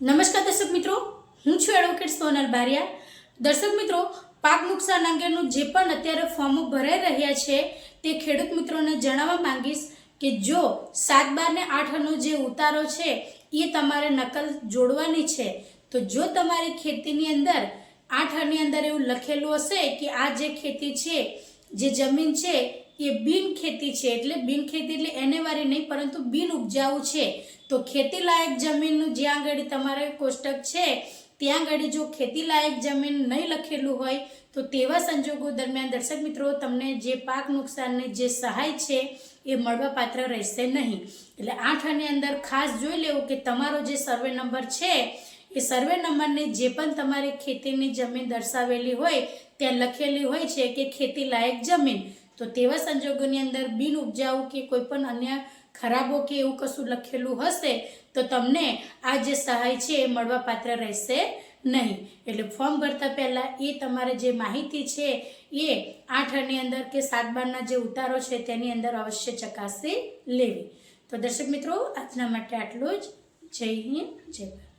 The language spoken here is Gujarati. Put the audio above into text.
નમસ્કાર દર્શક મિત્રો, હું છું એડવોકેટ સોનલ બારિયા. દર્શક મિત્રો, પાક નુકસાન અંગેનું જે પણ અત્યારે ફોર્મો ભરાઈ રહ્યા છે, તે ખેડૂત મિત્રોને જણાવવા માંગીશ કે જો સાત બાર ને આઠનો જે ઉતારો છે, એ તમારે નકલ જોડવાની છે, તો જો તમારી ખેતીની અંદર આઠ આઠની અંદર એવું લખેલું હશે કે આ જે ખેતી છે, જે જમીન છે એ બિન ખેતી છે, એટલે બિન ખેતી એટલે એને વારી નહીં, પરંતુ બિન ઉપજાઉ છે. તો ખેતી લાયક જમીનનું જ્યાં આગળ તમારે કોષ્ટક છે, ત્યાં આગળ જો ખેતી લાયક જમીન નહીં લખેલું હોય, તો તેવા સંજોગો દરમિયાન દર્શક મિત્રો તમને જે પાક નુકસાનની જે સહાય છે, એ મળવા પાત્ર રહેશે નહીં. એટલે આઠની અંદર ખાસ જોઈ લેવું કે તમારો જે સર્વે નંબર છે, એ સર્વે નંબરની જે પણ તમારી ખેતીની જમીન દર્શાવેલી હોય, ત્યાં લખેલી હોય છે કે ખેતી લાયક જમીન. તો તેવા સંજોગોની અંદર બિન ઉપજાઉ કે કોઈ પણ અન્ય ખરાબો કે એવું કશું લખેલું હશે, તો તમને આ જે સહાય છે એ મળવાપાત્ર રહેશે નહીં. એટલે ફોર્મ ભરતા પહેલાં એ તમારે જે માહિતી છે એ આઠની અંદર કે સાત બારના જે ઉતારો છે તેની અંદર અવશ્ય ચકાસી લેવી. તો દર્શક મિત્રો, આજના માટે આટલું જ. જય હિન્દ, જય ભારત.